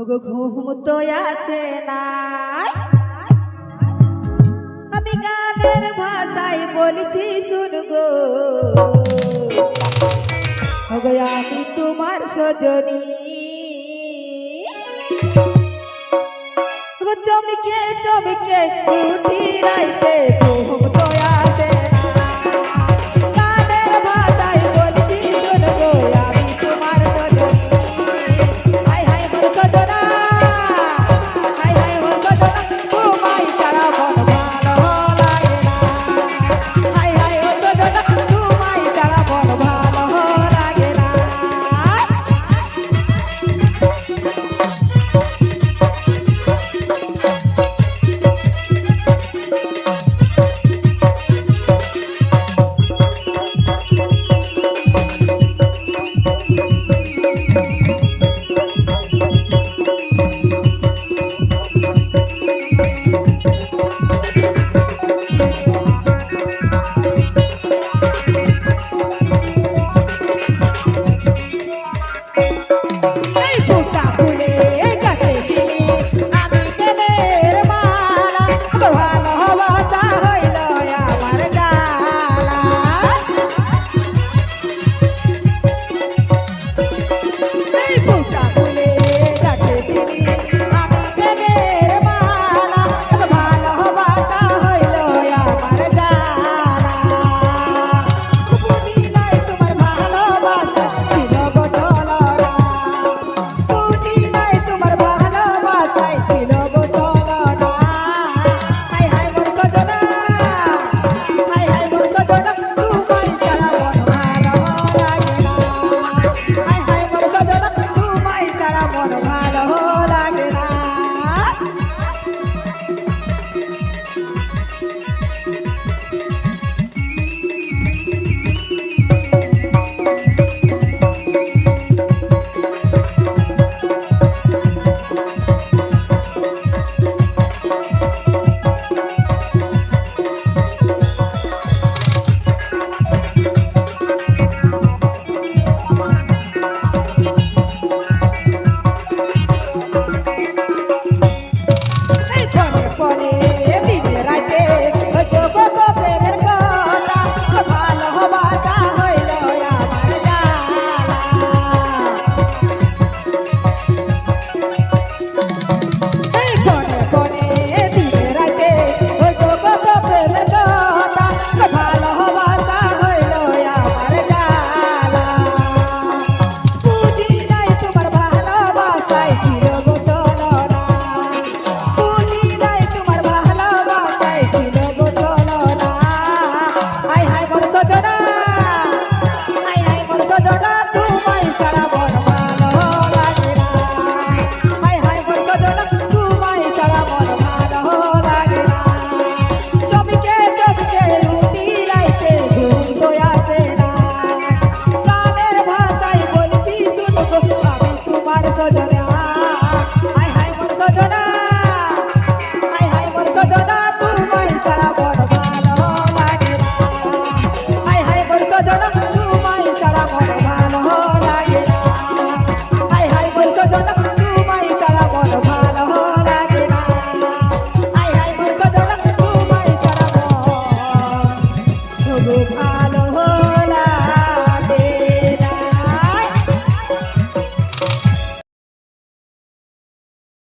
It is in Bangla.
ওগো ঘুম তো আসে নাই। আমি গানের ভাষায় বলছি, শুন গো। ওগো, আমি তোমার সজনী। চমকে চমকে উঠি রাইতে ঘুম baby. जन्म